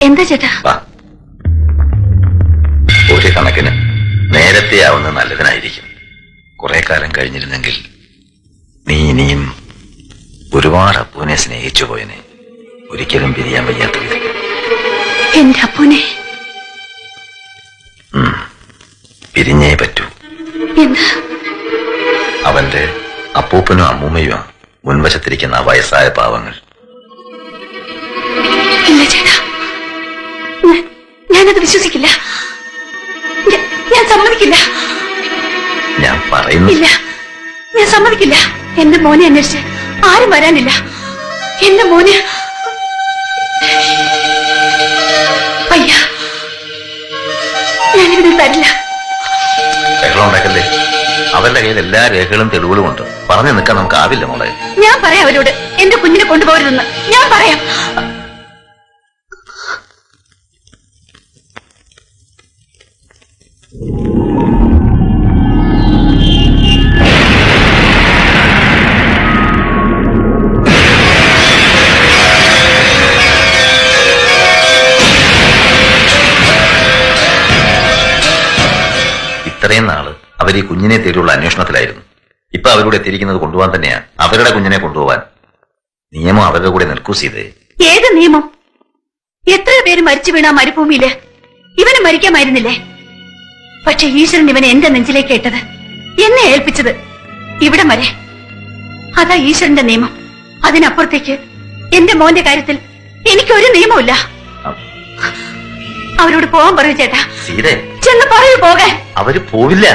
എന്താ ചേട്ടാ? ഒരു കണക്കിന് നേരത്തെ ആവുന്ന നല്ലതിനായിരിക്കും. കുറെ കാലം കഴിഞ്ഞിരുന്നെങ്കിൽ നീ ഇനിയും ഒരുപാട് അപ്പുവിനെ സ്നേഹിച്ചു പോയനെ. ഒരിക്കലും പിരിയാൻ വയ്യാത്ത വിധം എന്റെ അപ്പുനെ? പിരിഞ്ഞേ പറ്റൂ. എന്താ? അവന്റെ അപ്പൂപ്പനും അമ്മൂമ്മയും മുൻവശത്തിരിക്കുന്ന വയസ്സായ പാവങ്ങൾ ഞാനത് വിശ്വസിക്കില്ല. ഞാൻ- സമ്മതിക്കില്ല. ഞാൻ പറയുന്നില്ല ഞാൻ സമ്മതിക്കില്ല. എന്റെ മോനെ അന്വേഷിച്ച് ആരും വരാനില്ല. എന്റെ മോന് അയ്യ. ഞാനിവിടെ തരില്ല. ബഹളം ഉണ്ടാക്കല്ലേ അവരുടെ കയ്യിൽ എല്ലാ രേഖകളും തെളിവുകളും ഉണ്ട്. പറഞ്ഞു നിൽക്കാൻ നമുക്ക് ആവില്ല മോളെ. ഞാൻ പറയാം അവരോട്. എന്റെ കുഞ്ഞിനെ കൊണ്ടുപോകരുതെന്ന്. ഞാൻ പറയാം. ഇത്രയും നാൾ അവർ ഈ കുഞ്ഞിനെ തേടിയുള്ള അന്വേഷണത്തിലായിരുന്നു. ഇപ്പൊ അവരുടെ എത്തിയിരിക്കുന്നത് കൊണ്ടുപോകാൻ തന്നെയാ. അവരുടെ കുഞ്ഞിനെ കൊണ്ടുപോകാൻ. നിയമം അവരുടെ കൂടെ നിൽക്കൂ സീതേ ഏത് നിയമം? എത്ര പേര് മരിച്ചു വീണ മരുഭൂമിയിൽ? ഇവന് മരിക്കാമായിരുന്നില്ലേ പക്ഷെ ഈശ്വരൻ ഇവനെ എന്റെ നെഞ്ചിലേക്ക് ഇട്ടത്. എന്നെ ഏൽപ്പിച്ചത്. ഇവിടം വരെ അതാ ഈശ്വരന്റെ നിയമം. അതിനപ്പുറത്തേക്ക് എന്റെ മോന്റെ കാര്യത്തിൽ എനിക്കൊരു നിയമമില്ല അവരോട് പോവാൻ പറയൂ ചേട്ടാ. സീതേ. ചെന്ന് പറയൂ പോകാൻ. അവർ പോവില്ല.